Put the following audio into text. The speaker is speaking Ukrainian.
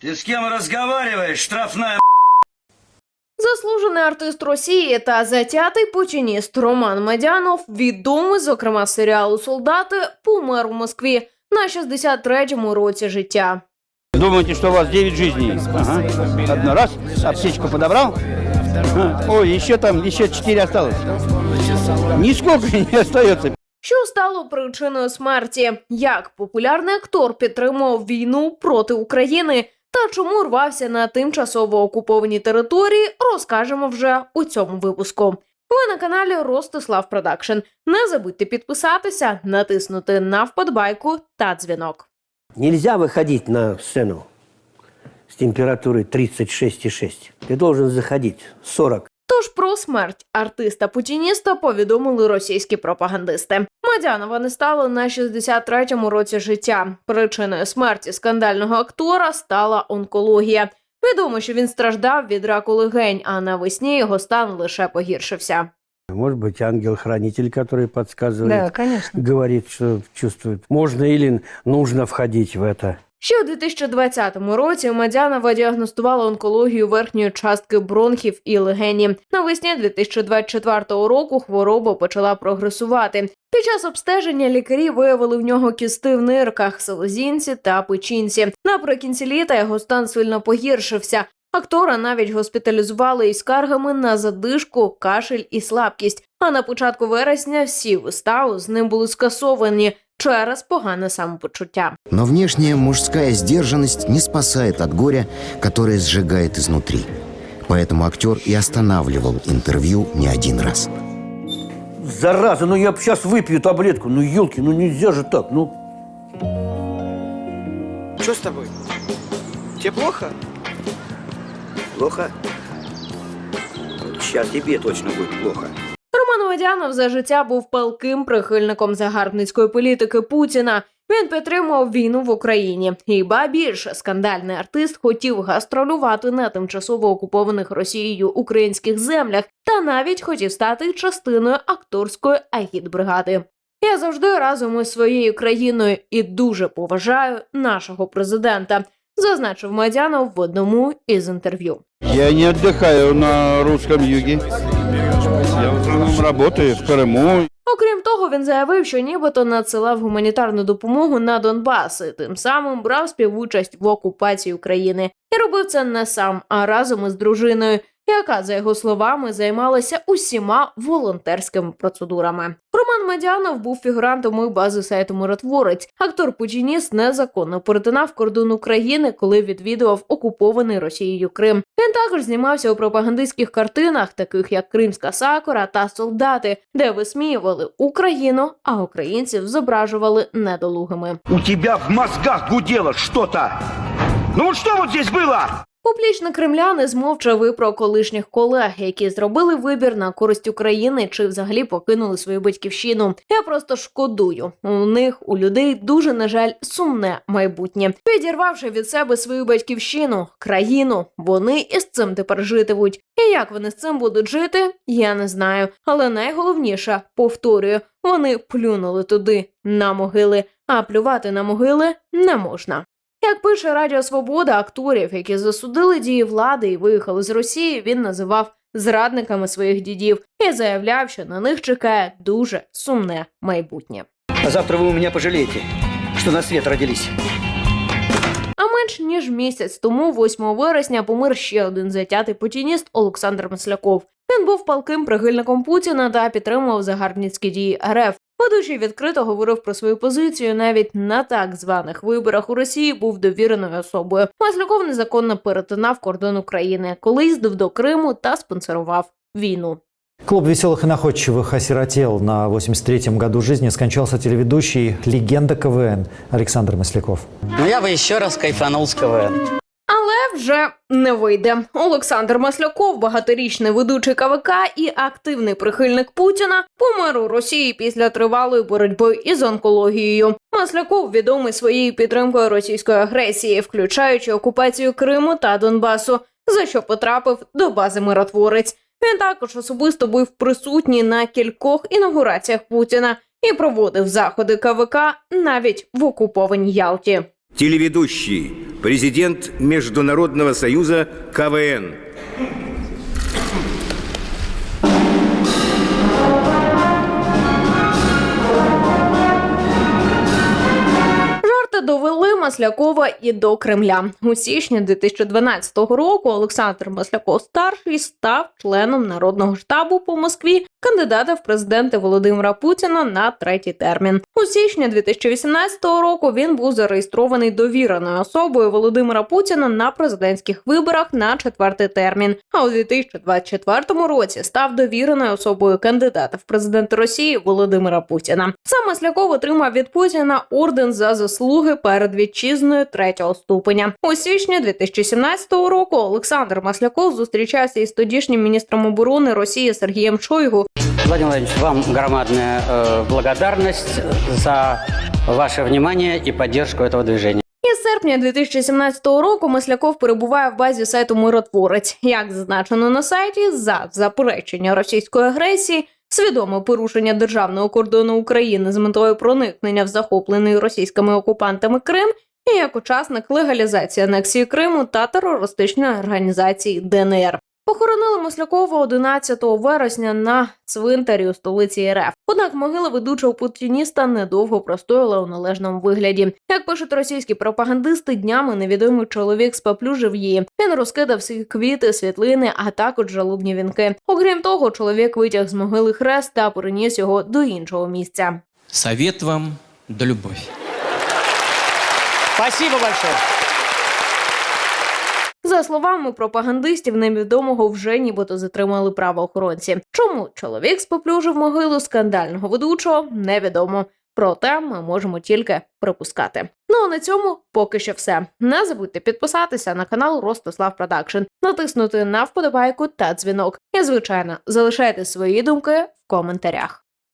Ты с кем разговариваешь, штрафная Заслужений артист Росії та затятий путініст Роман Медянов, відомий, зокрема, з серіалу Солдати, помер у Москві на 63-му році життя. Думаете, что у вас 9 жизней? Ага. Одна раз, аптечку подобрал. Ага. Ой, еще там, еще 4 осталось. Нисколько не остается. Що стало причиною смерті? Як популярний актор підтримував війну проти України? Та чому рвався на тимчасово окуповані території, розкажемо вже у цьому випуску. Ви на каналі Ростислав Продакшн. Не забудьте підписатися, натиснути на вподобайку та дзвінок. Нельзя выходить на сцену с температурой 36,6. Ты должен заходить 40. Тож про смерть артиста-путініста повідомили російські пропагандисти Мадянова не стало на 63-му році життя. Причиною смерті скандального актора стала онкологія. Відомо, що він страждав від раку легень, а навесні його стан лише погіршився. Может быть, ангел-хранитель, который подсказывает, звісно. говорит, что чувствует. Можно или нужно входить в это. Ще у 2020 році Мадянова діагностували онкологію верхньої частки бронхів і легені. Навесні 2024 року хвороба почала прогресувати. Під час обстеження лікарі виявили в нього кісти в нирках, селезінці та печінці. Наприкінці літа його стан сильно погіршився. Актора навіть госпіталізували із скаргами на задишку, кашель і слабкість. А на початку вересня всі вистави з ним були скасовані через погане самопочуття. Но внешняя мужская сдержанность не спасает от горя, которое сжигает изнутри. Поэтому актер и останавливал интервью не один раз. Зараза, ну я сейчас выпью таблетку. Ну елки, ну нельзя же так. Ну Что с тобой? Тебе плохо? плохо. Сейчас тебе точно будет плохо. Медянов за життя був палким прихильником загарбницької політики Путіна. Він підтримував війну в Україні. І ба більше скандальний артист хотів гастролювати на тимчасово окупованих Росією українських землях та навіть хотів стати частиною акторської агітбригади. Я завжди разом із своєю країною і дуже поважаю нашого президента, зазначив Медянов в одному із інтерв'ю. Я не отдыхаю на русском юге. Я в основном работаю в Крыму. Окрім того, він заявив, що нібито надсилав гуманітарну допомогу на Донбас і тим самим брав співучасть в окупації України і робив це не сам, а разом із дружиною, яка, за його словами, займалася усіма волонтерськими процедурами. Роман Медянов був фігурантом і бази сайту Миротворець. Актор Путініст незаконно перетинав кордон України, коли відвідував окупований Росією Крим. Він також знімався у пропагандистських картинах, таких як Кримська сакура та солдати, де висміювали Україну, а українців зображували недолугими. У тебя в мозгах гудело что-то. Ну вот что вот здесь было? Публічно кремляни змовчав і про колишніх колег, які зробили вибір на користь України чи взагалі покинули свою батьківщину. Я просто шкодую. У них у людей дуже на жаль сумне майбутнє. Підірвавши від себе свою батьківщину, країну, вони із цим тепер житимуть. І як вони з цим будуть жити, я не знаю. Але найголовніше, повторюю, вони плюнули туди на могили, а плювати на могили не можна. Як пише Радіо Свобода, акторів, які засудили дії влади і виїхали з Росії, він називав зрадниками своїх дідів і заявляв, що на них чекає дуже сумне майбутнє. А завтра вы у меня пожалеете, что на свет родились. А менш ніж місяць тому, 8 вересня, помер ще один затятий путініст Олександр Масляков. Він був палким прихильником Путіна та підтримував загарбницькі дії РФ. Ведучий відкрито говорив про свою позицію навіть на так званих виборах у Росії був довіреною особою. Масляков незаконно перетинав кордон України, коли їздив до Криму та спонсорував війну. Клуб веселых и находчивых осиротел. На 83-м году жизни скончался телеведущий легенда КВН Александр Масляков. Ну я бы еще раз кайфанул с КВН. Але вже не вийде. Олександр Масляков, багаторічний ведучий КВК і активний прихильник Путіна, помер у Росії після тривалої боротьби із онкологією. Масляков відомий своєю підтримкою російської агресії, включаючи окупацію Криму та Донбасу, за що потрапив до бази миротворець. Він також особисто був присутній на кількох інаугураціях Путіна і проводив заходи КВК навіть в окупованій Ялті. Телеведущий, президент Международного союза КВН. Маслякова і до Кремля. У січні 2012 року Олександр Масляков старший став членом народного штабу по Москві, кандидата в президенти Володимира Путіна на третій термін. У січні 2018 року він був зареєстрований довіреною особою Володимира Путіна на президентських виборах на четвертий термін. А у 2024 році став довіреною особою кандидата в президенти Росії Володимира Путіна. Сам Масляков отримав від Путіна орден за заслуги перед вітчизною третього ступеня. У січні 2017 року Олександр Масляков зустрічався із тодішнім міністром оборони Росії Сергієм Шойгу. Владимир Владимирович, вам громадная э, благодарность за ваше внимание и поддержку этого движения. Із серпня 2017 року Масляков перебуває в базі сайту Миротворець. Як зазначено на сайті, за заперечення російської агресії, свідоме порушення державного кордону України з метою проникнення в захоплений російськими окупантами Крим. І як учасник легалізації анексії Криму та терористичної організації ДНР. Похоронили Маслякова 11 вересня на цвинтарі у столиці РФ. Однак могила ведучого путініста недовго простояла у належному вигляді. Як пишуть російські пропагандисти, днями невідомий чоловік споплюжив її. Він розкидав всі квіти, світлини, а також жалобні вінки. Окрім того, чоловік витяг з могили хрест та переніс його до іншого місця. Совет вам да любовь. Спасибо большое. За словами пропагандистів, невідомого вже нібито затримали правоохоронці. Чому чоловік споплюжив могилу скандального ведучого, невідомо. Проте ми можемо тільки припускати. Ну а на цьому поки що все. Не забудьте підписатися на канал Ростислав Продакшн, натиснути на вподобайку та дзвінок. І звичайно, залишайте свої думки в коментарях.